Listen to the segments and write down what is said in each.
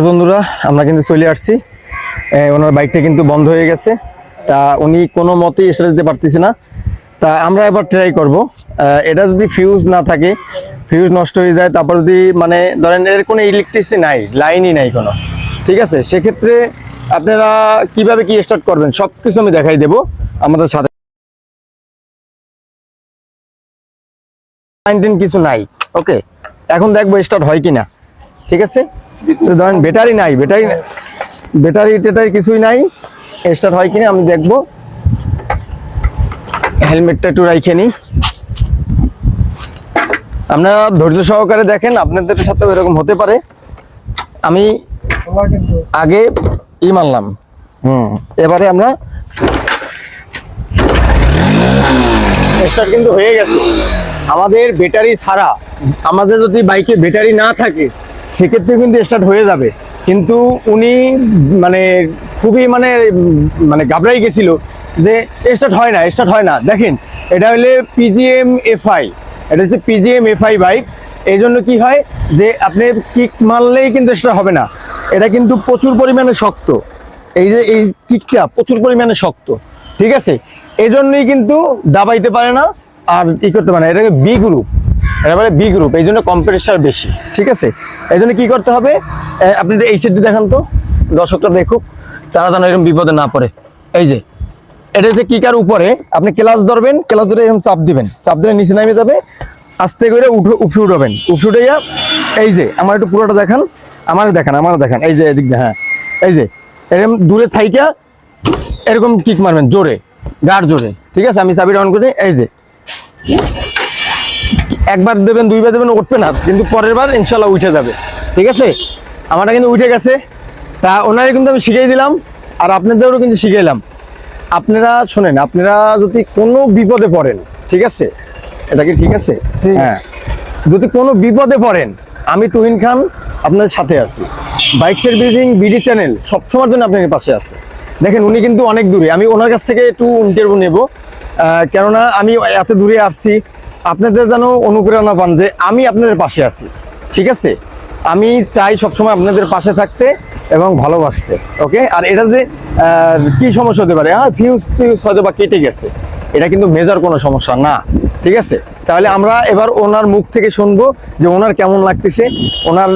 বন্ধুরা, আমরা কিন্তু চলে আসছি। ওনার বাইকটা কিন্তু বন্ধ হয়ে গেছে। তা উনি কোনো মতেই এসে দিতে পারতেছে না। তা আমরা এবার ট্রাই করব। এটা যদি ফিউজ না থাকে ফিউজ নষ্ট হয়ে যায়, তারপর যদি মানে ধরেন এর কোনো ইলেকট্রিসিটি নাই লাইনই নাই কোনো, ঠিক আছে? সেক্ষেত্রে আপনারা কীভাবে কি স্টার্ট করবেন? সব কিছু আমি দেখাই দেবো আমাদের সাথে। নাইনটিন কিছু নাই ওকে এখন দেখব স্টার্ট হয় কিনা, ঠিক আছে? ধরেন ব্যাটারি নাই ব্যাটারি ব্যাটারি টেটারি কিছুই নাই। স্টার্ট হয় কিনা আমি দেখব। হেলমেটটা একটু রাইখে নিই। আপনারা ধৈর্য সহকারে দেখেন আপনাদের সাথেও এরকম হতে পারে। আমি আগে ই মানলাম হুম। এবারে আমরা স্টার্ট কিন্তু হয়ে গেছে। আমাদের ব্যাটারি ছাড়া আমাদের যদি বাইকে ব্যাটারি না থাকে সেক্ষেত্রে কিন্তু স্টার্ট হয়ে যাবে। কিন্তু উনি মানে খুবই মানে মানে ঘাবড়াই গেছিল যে স্টার্ট হয় না স্টার্ট হয় না। দেখেন, এটা হলে পিজিএম এফআই এটা হচ্ছে পিজিএম এফআই বাইক এই জন্য কি হয় যে আপনি কিক মারলেই কিন্তু স্টার্ট হবে না। এটা কিন্তু প্রচুর পরিমাণে শক্ত। এই যে, এই কিকটা প্রচুর পরিমাণে শক্ত। ঠিক আছে? এই জন্যই কিন্তু দাবাইতে পারে না আর ই করতে পারে না। এটাকে বি গ্রুপ এটা বলে বি গ্রুপ এই জন্য কম্প্রেসার বেশি। ঠিক আছে? এই জন্য কি করতে হবে? আপনি এই সাইডে দেখান তো, দর্শকরা দেখুক, তারা যেন এরকম বিপদে না পড়ে। এই যে, এটা যে কিকার উপরে, আপনি ক্লাস ধরবেন ক্লাস ধরে এরকম চাপ দিবেন। চাপ দিলে নিচে নামে যাবে, আস্তে করে উঠে উপসে উঠাবেন। উপসে উঠাইয়া, এই যে, আমার একটু পুরোটা দেখান, আমার দেখান আমার দেখান। এই যে এদিক হ্যাঁ। এই যে, এরকম দূরে থাইকা এরকম কিক মারবেন, জোরে, গাঢ় জোরে। ঠিক আছে? আমি চাবিটা অন করে এই যে। একবার দেবেন দুইবার দেবেন উঠবে না। কিন্তু পরের বার ইনশাল্লাহ উঠে যাবে। ঠিক আছে? আমারটা কিন্তু উঠে গেছে। তা ওনারে কিন্তু আমি শিখিয়ে দিলাম আর আপনাদেরও কিন্তু শিখাইলাম আপনারা শোনেন আপনারা যদি কোনো বিপদে পড়েন ঠিক আছে? এটা কি ঠিক আছে? হ্যাঁ। যদি কোনো বিপদে পড়েন আমি তুহিন খান আপনাদের সাথে আছি। বাইক সার্ভিসিং বিডি চ্যানেল সবসময়ের জন্য আপনাদের পাশে আছে। দেখেন উনি কিন্তু অনেক দূরে। আমি ওনার কাছ থেকে একটু ইন্টারভিউ নেব। কেননা আমি এত দূরে আসছি আপনাদের যেন অনুপ্রেরণা পান যে আমি আপনাদের পাশে আছি, ঠিক আছে? আমি চাই সবসময় আপনাদের পাশে থাকতে এবং ভালোবাসতে, ওকে? আর এটা যে কি সমস্যা হতে পারে? হ্যাঁ ফিউজ ফিউজ হয়তো বা কেটে গেছে। এটা কিন্তু মেজার কোনো সমস্যা না, ঠিক আছে? তাহলে আমরা এবার ওনার মুখ থেকে শুনব যে ওনার কেমন লাগতেছে, ওনার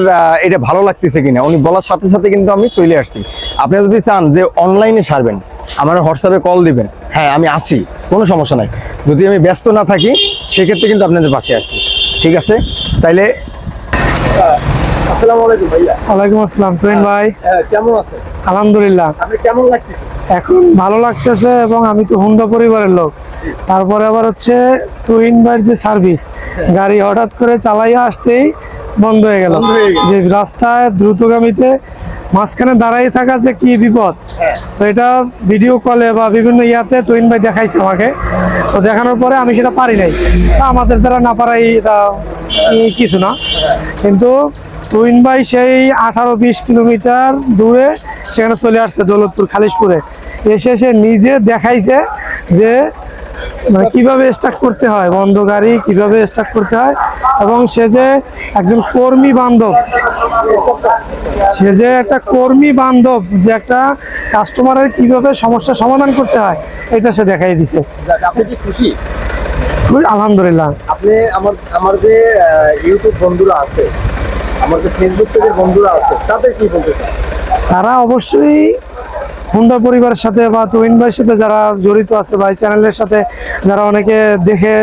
এটা ভালো লাগতেছে কিনা। উনি বলার সাথে সাথে কিন্তু আমি চলে আসছি। আপনি যদি চান যে অনলাইনে সারবেন, আমার হোয়াটসঅ্যাপে কল দিবেন হ্যাঁ আমি আসি কোনো সমস্যা নাই। যদি আমি ব্যস্ত না থাকি সেক্ষেত্রে কিন্তু আপনাদের পাশে আছি। ঠিক আছে? তাইলে আসসালামু আলাইকুম ভাইয়া। ওয়ালাইকুম আসসালাম তুহিন ভাই। হ্যাঁ, কেমন আছেন? আলহামদুলিল্লাহ। আপনি কেমন লাগতেছে? এখন ভালো লাগতেছে এবং আমি তো হুন্ডা পরিবারের লোক। তারপরে আবার হচ্ছে ভাইয়ের যে সার্ভিস গাড়ি হঠাৎ করে চালাইয়া আসতেই বন্ধ হয়ে গেল। বন্ধ হয়ে গেল। যে রাস্তায় দ্রুতগামীতে মাঝখানে দাঁড়াই থাকা যে কি বিপদ? তো এটা ভিডিও কলে বা বিভিন্ন ইয়াতে তুহিন ভাই দেখাইছে আমাকে। তো দেখানোর পরে আমি সেটা পারি নাই। আমাদের দ্বারা না পারাই এটা কিছু না। কিন্তু তুহিন ভাই সেই আঠারো বিশ কিলোমিটার দূরে সেখানে চলে আসছে দৌলতপুর খালিশপুরে। এসে সে নিজে দেখাইছে যে মানে কীভাবে স্টার্ট করতে হয়? বন্ধ গাড়ি কীভাবে স্টার্ট করতে হয়? এবং সে যে একজন কর্মী বান্ধব সে যে একটা কর্মী বান্ধব যে একটা কাস্টমারের কীভাবে সমস্যা সমাধান করতে হয় এটা সে দেখাই দিছে। আপনি কি খুশি? আলহামদুলিল্লাহ। আপনি আমার আমার যে ইউটিউব বন্ধুরা আছে আমার যে ফেসবুক পেজের বন্ধুরা আছে তাদের কি বলতে তারা অবশ্যই হুন্ডা পরিবারের সাথে বা তুহিন ভাইয়ের সাথে যারা জড়িত আছে বা এই চ্যানেলের সাথে যারা অনেকে দেখে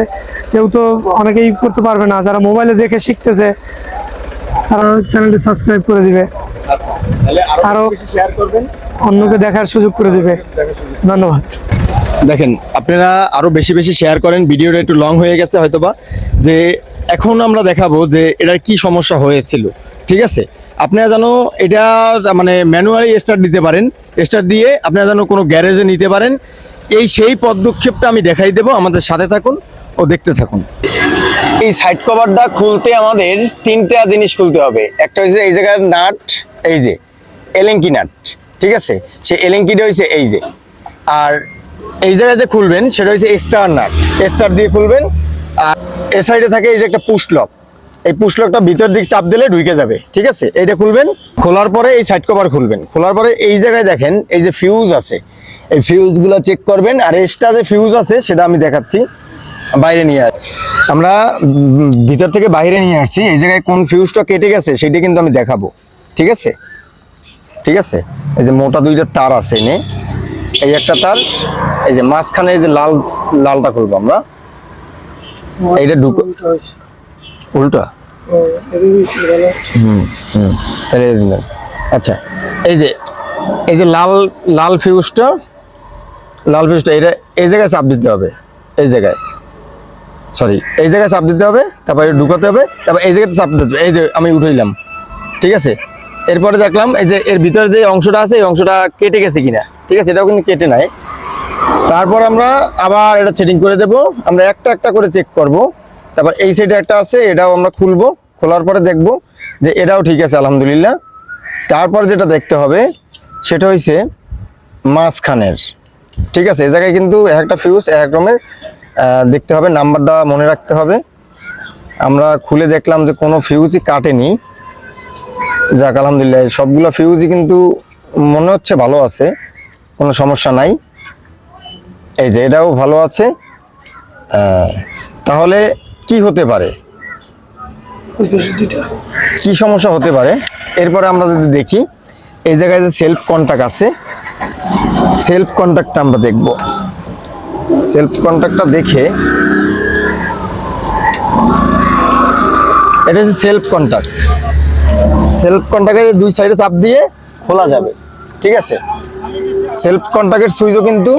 কেউ তো অনেকেই করতে পারবে না যারা মোবাইলে দেখে শিখতেছে তারা চ্যানেলটি সাবস্ক্রাইব করে দিবে। আচ্ছা করবেন? অন্যকে দেখার সুযোগ করে দিবে। ধন্যবাদ। দেখেন আপনারা আরও বেশি বেশি শেয়ার করেন ভিডিওটা একটু লং হয়ে গেছে হয়তোবা যে এখন আমরা দেখাবো যে এটার কি সমস্যা হয়েছিল ঠিক আছে? আপনারা যেন এটা মানে ম্যানুয়ালি স্টার্ট দিতে পারেন স্টার্ট দিয়ে আপনারা যেন কোনো গ্যারেজে নিতে পারেন, এই সেই পদক্ষেপটা আমি দেখাই দেবো, আমাদের সাথে থাকুন ও দেখতে থাকুন। এই সাইড কভারটা খুলতে আমাদের তিনটা জিনিস খুলতে হবে। একটা হচ্ছে এই জায়গার নাট, এই যে, এলেঙ্কি নাট, ঠিক আছে? সে এলেঙ্কিটা হয়েছে এই যে। আর এই জায়গায় যে খুলবেন, সেটা হচ্ছে স্টার নাট। স্টার দিয়ে খুলবেন, আর এ সাইডে থাকে এই যে একটা পুশ এই পুষলকটা ভিতর দিক চাপ দিলে ঢুকে যাবে, ঠিক আছে? এটা খুলবেন, খোলার পরে এই সাইড কভার খুলবেন। খোলার পরে এই জায়গায় দেখেন, এই যে ফিউজ আছে, এই ফিউজগুলো চেক করবেন, আর এক্সট্রা যে ফিউজ আছে, সেটা আমি দেখাচ্ছি, বাইরে নিয়ে আস আমরা ভিতর থেকে বাইরে নিয়ে আসছি, এই জায়গায় কোন ফিউজটা কেটে গেছে, সেটা কিন্তু আমি দেখাবো, ঠিক আছে? ঠিক আছে? এই যে মোটা দুইটা তার আছে এনে, এই একটা তার, এই যে মাঝখানে এই যে লাল, লালটা খুলবো আমরা। এইটা ঢুকো উল্টা? হুম তাহলে এই আচ্ছা এই যে এই যে লাল লাল ফিউজটা লাল ফিউজটা এটা এই জায়গায় চাপ দিতে হবে এই জায়গায়। সরি এই জায়গায় চাপ দিতে হবে তারপরে ঢুকাতে হবে তারপর এই জায়গাতে চাপ দিতে হবে এই যে আমি উঠাইলাম ঠিক আছে? এরপরে দেখলাম এই যে এর ভিতরে যে অংশটা আছে এই অংশটা কেটে গেছে কিনা ঠিক আছে? এটাও কিন্তু কেটে নাই। তারপর আমরা আবার এটা সেটিং করে দেব আমরা একটা একটা করে চেক করব। তারপর এই সাইডে একটা আছে, এটাও আমরা খুলবো। খোলার পরে দেখব যে এটাও ঠিক আছে, আলহামদুলিল্লাহ। তারপর যেটা দেখতে হবে, সেটা হয়েছে মাঝখানের। ঠিক আছে, এই জায়গায় কিন্তু এক একটা ফিউজ এক রকমের দেখতে হবে নাম্বারটা মনে রাখতে হবে। আমরা খুলে দেখলাম যে কোনো ফিউজই কাটেনি। যাক, আলহামদুলিল্লাহ সবগুলো ফিউজই কিন্তু মনে হচ্ছে ভালো আছে, কোনো সমস্যা নাই। এই যে এটাও ভালো আছে। তাহলে কি হতে পারে? কি সমস্যা হতে পারে? এরপরে আমরা যদি দেখি, এই জায়গায় যে সেলফ কন্টাক্ট আছে সেলফ কন্টাক্টটা আমরা দেখব। সেলফ কন্টাক্টটা দেখে, এটা হচ্ছে সেলফ কন্টাক্ট সেলফ কন্টাক্টের দুই সাইডে চাপ দিয়ে খোলা যাবে, ঠিক আছে? সেলফ কন্টাক্টের সুইচও কিন্তু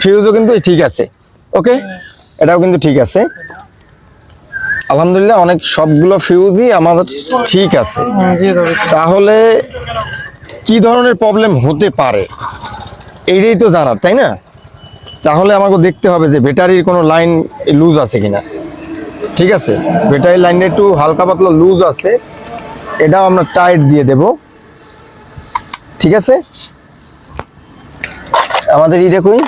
ফিউজও কিন্তু ঠিক আছে ওকে এটাও কিন্তু ঠিক আছে। আলহামদুলিল্লাহ, অনেক সবগুলো ফিউজই আমাদের ঠিক আছে। তাহলে কি ধরনের প্রবলেম হতে পারে? এইটাই তো জানার, তাই না? তাহলে আমাকে দেখতে হবে যে ব্যাটারির কোনো লাইন লুজ আছে কিনা। ঠিক আছে? ব্যাটারির লাইনটা একটু হালকা পাতলা লুজ আছে। এটাও আমরা টাইট দিয়ে দেব। ঠিক আছে? আমাদের এই দেখুন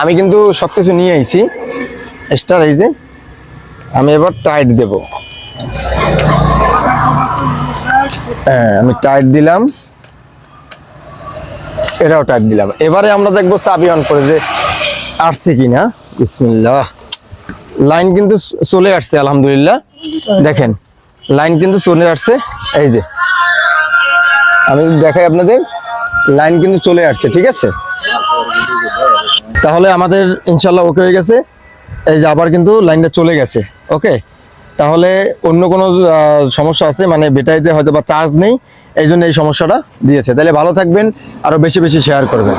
আমি কিন্তু সব কিছু নিয়ে আইছি। স্টার এই যে আমি এবার টাইট দেব। হ্যাঁ আমি টাইট দিলাম। এটাও টাইট দিলাম। এবারে আমরা দেখব চাবি অন করে যে আসছে কিনা। বিসমিল্লাহ। লাইন কিন্তু চলে আসছে, আলহামদুলিল্লাহ। দেখেন লাইন কিন্তু চলে আসছে। এই যে, আমি দেখাই আপনাদের লাইন কিন্তু চলে আসছে, ঠিক আছে? তাহলে আমাদের ইনশাল্লাহ ওকে হয়ে গেছে। এই যে আবার কিন্তু লাইনটা চলে গেছে। ওকে? তাহলে অন্য কোনো সমস্যা আছে? মানে ব্যাটারিতে হয়তো বা চার্জ নেই এই জন্য এই সমস্যাটা দিয়েছে। তাহলে ভালো থাকবেন, আরও বেশি বেশি শেয়ার করবেন।